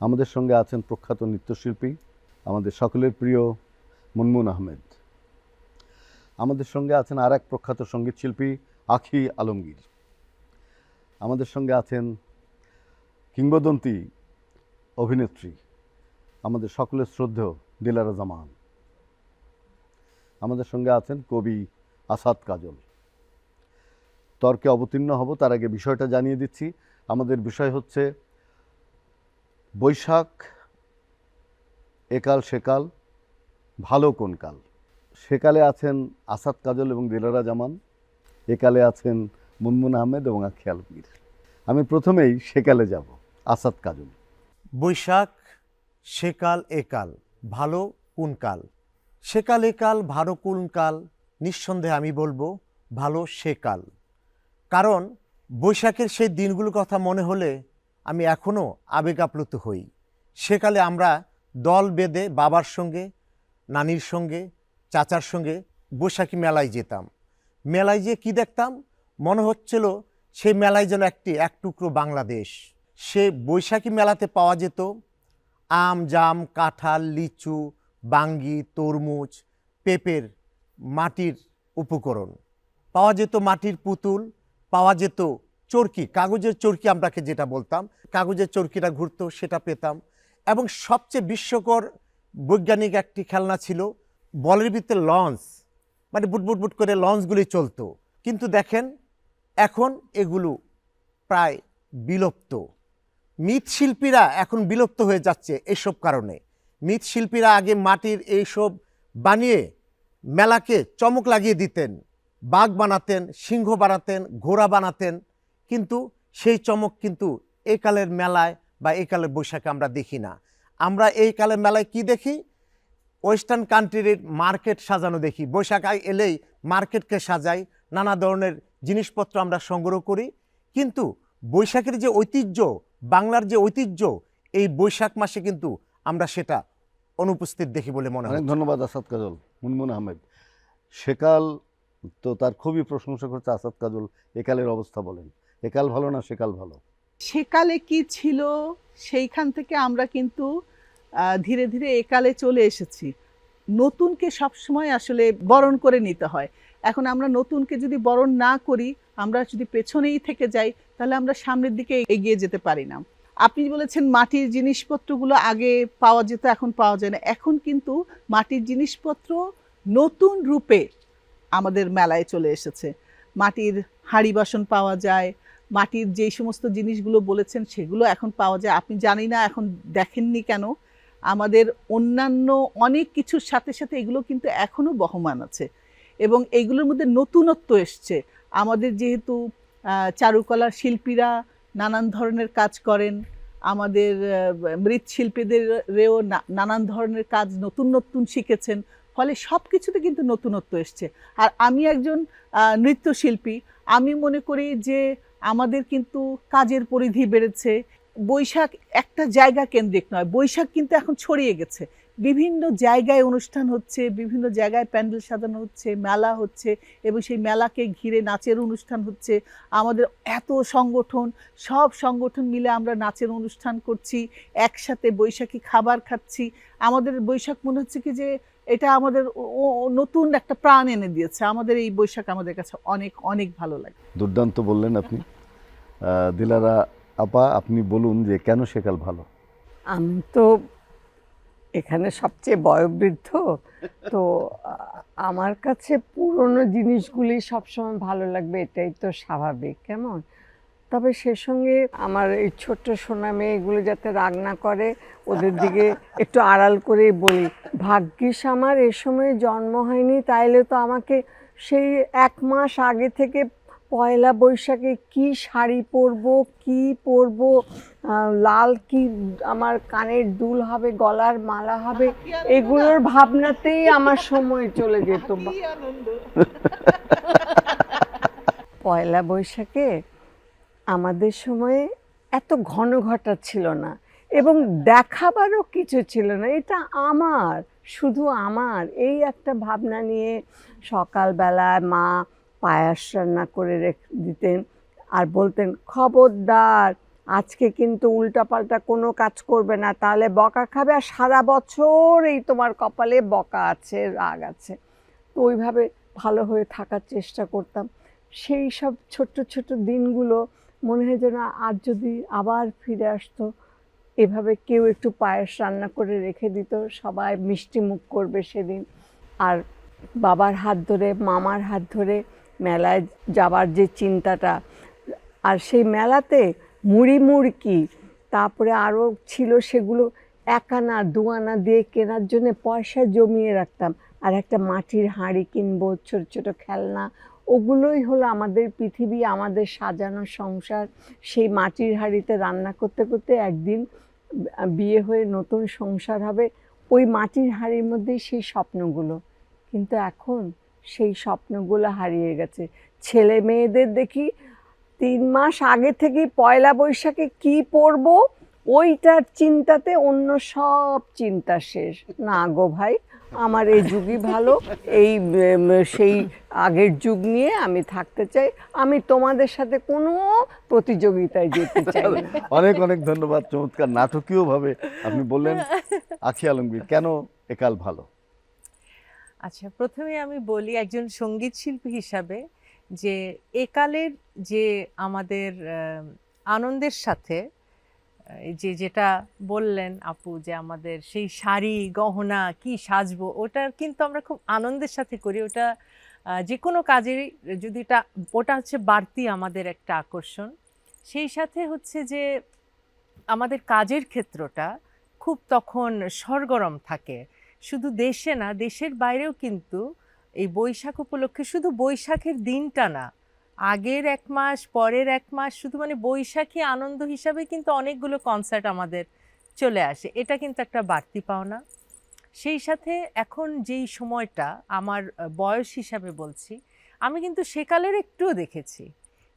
আমাদের সঙ্গে আছেন প্রখ্যাত নৃত্যশিল্পী, আমাদের সকলের প্রিয় মুনমুন আহমেদ। আমাদের সঙ্গে আছেন আর এক প্রখ্যাত সংগীত শিল্পী, আখি আলমগীর। আমাদের সঙ্গে আছেন কিংবদন্তি, অভিনেত্রী, আমাদের সকলের শ্রদ্ধেয় দিলারা জামান। আমাদের সঙ্গে আছেন কবি আসাদ কাজল। তর্কে অবতীর্ণ হব, তার আগে বিষয়টা জানিয়ে দিচ্ছি। আমাদের বিষয় হচ্ছে বৈশাখ, একাল সেকাল, ভালো কোন কাল? সেকালে আছেন আসাদ কাজল এবং দিলারা জামান, একালে আছেন মুনমুন আহমেদ এবং আখি আলমগীর। আমি প্রথমেই সেকালে যাব, আসাদ কাজল। বৈশাখ, সেকাল, একাল, ভালো কোন কাল? সেকাল, একাল, ভালো কোন কাল? নিঃসন্দেহে আমি বলব, ভালো সেকাল। কারণ বৈশাখের সেই দিনগুলোর কথা মনে হলে আমি এখনও আবেগ আপ্লুত হই। সেকালে আমরা দল বেঁধে বাবার সঙ্গে, নানির সঙ্গে, চাচার সঙ্গে বৈশাখী মেলায় যেতাম। মেলায় যেয়ে কী দেখতাম? মনে হচ্ছিল সেই মেলায় যেন একটি এক টুকরো বাংলাদেশ। সে বৈশাখী মেলাতে পাওয়া যেত আম, জাম, কাঁঠাল, লিচু, বাঙ্গি, তরমুজ, পেঁপের মাটির উপকরণ। পাওয়া যেত মাটির পুতুল, পাওয়া যেত চরকি, কাগজের চরকি আমরাকে যেটা বলতাম, কাগজের চরকিটা ঘুরতো, সেটা পেতাম। এবং সবচেয়ে বিস্ময়কর বৈজ্ঞানিক একটি খেলনা ছিল বলের ভিতরে লঞ্চ। মানে বুটবুট বুট করে লঞ্চগুলি চলতো। কিন্তু দেখেন, এখন এগুলো প্রায় বিলুপ্ত। মৃৎশিল্পীরা এখন বিলুপ্ত হয়ে যাচ্ছে এসব কারণে। মৃৎশিল্পীরা আগে মাটির এইসব বানিয়ে মেলাকে চমক লাগিয়ে দিতেন। বাঘ বানাতেন, সিংহ বানাতেন, ঘোড়া বানাতেন। কিন্তু সেই চমক কিন্তু এই কালের মেলায় বা এই কালের বৈশাখে আমরা দেখি না। আমরা এই কালের মেলায় কি দেখি? ওয়েস্টার্ন কান্ট্রির মার্কেট সাজানো দেখি। বৈশাখ এলেই মার্কেটকে সাজাই নানা ধরনের জিনিসপত্র আমরা সংগ্রহ করি। কিন্তু বৈশাখের যে ঐতিহ্য বাংলার যে ঐতিহ্য এই বৈশাখ মাসে কিন্তু আমরা সেটা অনুপস্থিত দেখি বলে মনে হয় ধন্যবাদ আসাদ কাজল মুনমুন আহমেদ। সেকাল তো তার খুবই প্রশংসা করছে আসাদ কাজল একালের অবস্থা বলেন। একাল ভালো না সেকাল ভালো। সেকালে কি ছিল, সেইখান থেকে আমরা কিন্তু ধীরে ধীরে একালে চলে এসেছি। নতুনকে সবসময় আসলে বরণ করে নিতে হয়। এখন আমরা নতুনকে যদি বরণ না করি, আমরা যদি পেছনেই থেকে যাই, তাহলে আমরা সামনের দিকে এগিয়ে যেতে পারি না। আপনি বলেছেন মাটির জিনিসপত্রগুলো আগে পাওয়া যেত, এখন পাওয়া যায় না। এখন কিন্তু মাটির জিনিসপত্র নতুন রূপে আমাদের মেলায় চলে এসেছে। মাটির হাঁড়ি বাসন পাওয়া যায় মাটির যেই সমস্ত জিনিসগুলো বলেছেন সেগুলো এখন পাওয়া যায়। আপনি জানি না, এখন দেখেননি কেন? আমাদের অন্যান্য অনেক কিছুর সাথে সাথে এগুলো কিন্তু এখনও বহমান আছে। এবং এইগুলোর মধ্যে নতুনত্ব এসছে। আমাদের যেহেতু চারুকলার শিল্পীরা নানান ধরনের কাজ করেন, আমাদের মৃৎশিল্পীদেরও নানান ধরনের কাজ নতুন নতুন শিখেছেন, ফলে সব কিছুতে কিন্তু নতুনত্ব এসছে। আর আমি একজন নৃত্যশিল্পী। আমি মনে করি যে আমাদের কিন্তু কাজের পরিধি বেড়েছে। বৈশাখ একটা জায়গা কেন্দ্রিক নয়, বৈশাখ কিন্তু এখন ছড়িয়ে গেছে। বিভিন্ন জায়গায় অনুষ্ঠান হচ্ছে বিভিন্ন জায়গায় প্যান্ডেল সাজানো হচ্ছে মেলা হচ্ছে এবং সেই মেলাকে ঘিরে নাচের অনুষ্ঠান হচ্ছে। আমাদের এত সংগঠন সব সংগঠন মিলে আমরা নাচের অনুষ্ঠান করছি একসাথে বৈশাখী খাবার খাচ্ছি। আমাদের বৈশাখ মনে হচ্ছে কি যে এটা আমাদের নতুন একটা প্রাণ এনে দিয়েছে। আমাদের এই বৈশাখ আমাদের কাছে অনেক অনেক ভালো লাগে। দুর্দান্ত বললেন আপনি। দিলারা আপা আপনি বলুন যে কেন সেকাল ভালো? আমি তো এখানে সবচেয়ে বয়োবৃদ্ধ, তো আমার কাছে পুরনো জিনিসগুলি সবসময় ভালো লাগবে, এটাই তো স্বাভাবিক, কেমন? তবে সে সঙ্গে আমার এই ছোট্ট সোনা মেয়েগুলো যাতে রাগ না করে, ওদের দিকে একটু আড়াল করেই বলি। ভাগ্যিস আমার এ সময় জন্ম হয়নি, তাইলে তো আমাকে সেই এক মাস আগে থেকে পয়লা বৈশাখে কি শাড়ি পরবো, কি পরবো লাল কি আমার কানের দুল হবে, গলার মালা হবে, এগুলোর ভাবনাতেই আমার সময় চলে যেত। পয়লা বৈশাখে আমাদের সময়ে এত ঘন ঘটা ছিল না এবং দেখাবারও কিছু ছিল না। এটা আমার, শুধু আমার, এই একটা ভাবনা নিয়ে সকালবেলায় মা পায়াস রান্না করে রেখে, দিতেন আর বলতেন, খবরদার, আজকে কিন্তু উল্টাপাল্টা কোনো কাজ করবে না, তাহলে বকা খাবে আর সারা বছর এই তোমার কপালে বকা আছে, রাগ আছে। তো ওইভাবে ভালো হয়ে থাকার চেষ্টা করতাম। সেই সব ছোট্ট ছোট্ট দিনগুলো মনে হয় যেন আজ যদি আবার ফিরে আসতো, এভাবে কেউ একটু পায়েস রান্না করে রেখে দিত, সবাই মিষ্টি মুখ করবে সেদিন। আর বাবার হাত ধরে, মামার হাত ধরে মেলায় যাবার যে চিন্তাটা, আর সেই মেলাতে মুড়ি মুড়কি, তারপরে আরও ছিল সেগুলো এক আনা দু আনা দিয়ে কেনার জন্য পয়সা জমিয়ে রাখতাম। আর একটা মাটির হাঁড়ি কিনবো, ছোট ছোট খেলনা, ওগুলোই হলো আমাদের পৃথিবী, আমাদের সাজানো সংসার। সেই মাটির হাঁড়িতে রান্না করতে করতে একদিন বিয়ে হয়ে নতুন সংসার হবে, ওই মাটির হাঁড়ির মধ্যেই সেই স্বপ্নগুলো। কিন্তু এখন সেই স্বপ্নগুলো হারিয়ে গেছে। ছেলে মেয়েদের দেখি তিন মাস আগে থেকে পয়লা বৈশাখে কি পরবো, ওইটার চিন্তাতে অন্য সব চিন্তা শেষ। না গো ভাই, আমার এই যুগই ভালো, এই সেই আগের যুগ নিয়ে আমি থাকতে চাই। আমি তোমাদের সাথে কোনো প্রতিযোগিতায় যেতে চাই অনেক অনেক ধন্যবাদ। চমৎকার নাটকীয়ভাবে আপনি বললেন, আখি আলমগীর, কেন একাল ভালো? আচ্ছা প্রথমে আমি বলি একজন সংগীত শিল্পী হিসাবে যে একালের যে আমাদের আনন্দের সাথে যে যেটা বললেন আপু যে আমাদের সেই শাড়ি, গহনা কি সাজবো ওটা কিন্তু আমরা খুব আনন্দের সাথে করি। ওটা যে কোনো কাজেরই যদি এটা, ওটা হচ্ছে বাড়তি আমাদের একটা আকর্ষণ। সেই সাথে হচ্ছে যে আমাদের কাজের ক্ষেত্রটা খুব তখন সরগরম থাকে। শুধু দেশে না, দেশের বাইরেও কিন্তু এই বৈশাখ উপলক্ষে শুধু বৈশাখের দিনটা না, আগের এক মাস, পরের এক মাস, শুধু মানে বৈশাখী আনন্দ হিসাবে কিন্তু অনেকগুলো কনসার্ট আমাদের চলে আসে। এটা কিন্তু একটা বাড়তি পাওনা। সেই সাথে এখন যেই সময়টা আমার বয়স হিসাবে বলছি, আমি কিন্তু সেকালের একটুও দেখেছি।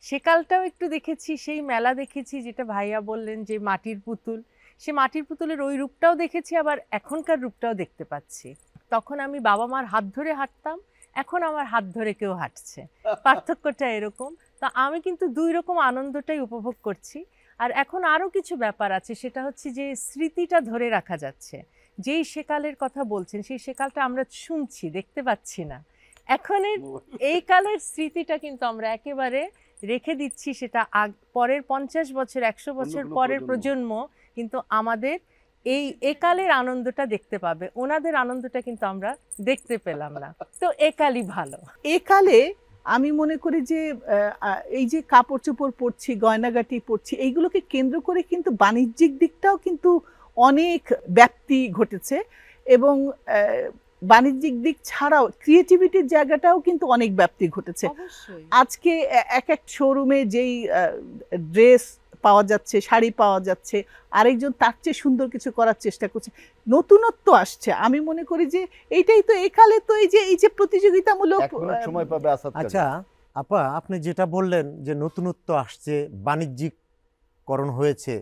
সেকালটাও একটু দেখেছি, সেই মেলা দেখেছি, যেটা ভাইয়া বললেন যে মাটির পুতুল। সে মাটির পুতুলের ওই রূপটাও দেখেছি আবার এখনকার রূপটাও দেখতে পাচ্ছি। তখন আমি বাবা মার হাত ধরে হাঁটতাম এখন আমার হাত ধরে কেউ হাঁটছে। পার্থক্যটা এরকম। তা আমি কিন্তু দুই রকম আনন্দটাই উপভোগ করছি। আর এখন আরও কিছু ব্যাপার আছে সেটা হচ্ছে যে স্মৃতিটা ধরে রাখা যাচ্ছে। যেই সেকালের কথা বলছেন সেই সেকালটা আমরা শুনছি দেখতে পাচ্ছি না। এখনের এই কালের স্মৃতিটা কিন্তু আমরা একেবারে রেখে দিচ্ছি সেটা আগ পরের পঞ্চাশ বছর একশো বছর পরের প্রজন্ম। কিন্তু আমাদের এই একালের আনন্দটা দেখতে পাবে। ওনাদের আনন্দটা কিন্তু আমরা দেখতে পেলাম না। তো একালই ভালো। একালে আমি মনে করি যে এই যে কাপড় চোপড় পরছি গয়নাগাটি পরছি এইগুলোকে কেন্দ্র করে কিন্তু বাণিজ্যিক দিকটাও কিন্তু অনেক ব্যাপ্তি ঘটেছে এবং বাণিজ্যিক দিক ছাড়াও ক্রিয়েটিভিটির জায়গাটাও কিন্তু অনেক ব্যাপ্তি ঘটেছে। আজকে এক এক শোরুমে যেই ড্রেস পাওয়া যাচ্ছে শাড়ি পাওয়া যাচ্ছে আরেকজন তার চেয়ে সুন্দর কিছু করার চেষ্টা করছে। নতুনত্ব আসছে। আমি মনে করি যে এইটাই তো একালে তো এই যে এই যে প্রতিযোগিতামূলক সময় পাবে আচ্ছা আপা আপনি যেটা বললেন যে নতুনত্ব আসছে বাণিজ্যিককরণ হয়েছে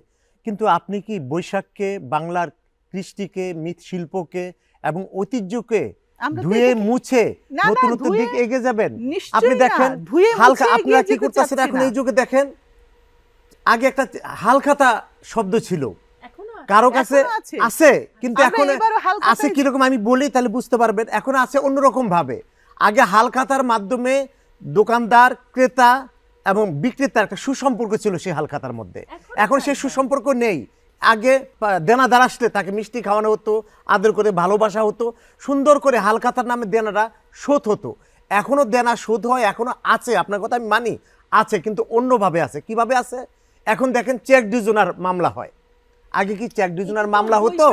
কিন্তু আপনি কি বৈশাখকে বাংলার কৃষ্টিকে মৃৎশিল্পকে এবং ঐতিহ্যকে ধুয়ে মুছে না, না, নতুনত্বের ধুয়ে- এগিয়ে যাবেন? আপনি দেখেন হালকা আপনারা কি করতেছেন এখন এই যুগে দেখেন? আগে একটা হালখাতা শব্দ ছিল। কারও কাছে আছে। কিন্তু এখন আছে কীরকম আমি বলি তাহলে বুঝতে পারবেন। এখন আছে অন্যরকম ভাবে আগে হালখাতার মাধ্যমে দোকানদার ক্রেতা এবং বিক্রেতার একটা সুসম্পর্ক ছিল সেই হালখাতার মধ্যে। এখন সেই সুসম্পর্ক নেই। আগে দেনাদার আসলে তাকে মিষ্টি খাওয়ানো হতো আদর করে ভালোবাসা হতো সুন্দর করে হালখাতার নামে দেনাটা শোধ হতো। এখনও দেনা শোধ হয় এখনও আছে। আপনার কথা আমি মানি আছে কিন্তু অন্যভাবে আছে। কীভাবে আছে? এখন দেখেন চেক ডিজনার মামলা হয়। আগে কি চেক ডিজনার মামলা হতো?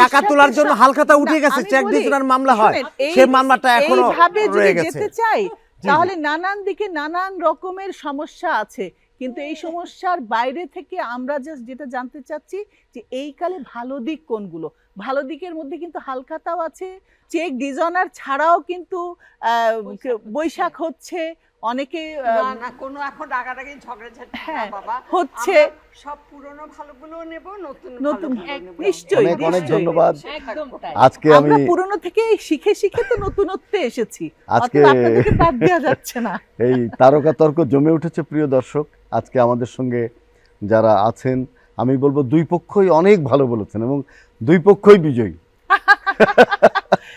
টাকা তোলার জন্য হালখাতা উঠে গেছে চেক ডিজনার মামলা হয়। সেই মামলাটা এখনও রয়ে গেছে। চাই তাহলে নানান দিকে নানান রকমের সমস্যা আছে। কিন্তু এই সমস্যার বাইরে থেকে আমরা জাস্ট যেটা জানতে চাচ্ছি যে এই কালে ভালো দিক কোনগুলো? ভালো দিকের মধ্যে কিন্তু হালখাতাও আছে চেক ডিজাইনার ছাড়াও কিন্তু আহ, বৈশাখ হচ্ছে। অনেকে না কোনো এখন ডাকাডাকি ঝগড়াঝাটি হ্যাঁ, বাবা। হচ্ছে সব পুরনো ভালোগুলো নেব নতুন নতুন নিশ্চয়ই অনেক অনেক ধন্যবাদ। আজকে আমি আমরা পুরনো থেকে শিখে শিখে তো নতুনত্বে এসেছি। আজকে আপনাদেরকে বাদ দেওয়া যাচ্ছে না। এই তারকা তর্ক জমে উঠেছে প্রিয় দর্শক। আজকে আমাদের সঙ্গে যারা আছেন আমি বলব দুই পক্ষই অনেক ভালো বলেছেন এবং দুই পক্ষই বিজয়ী।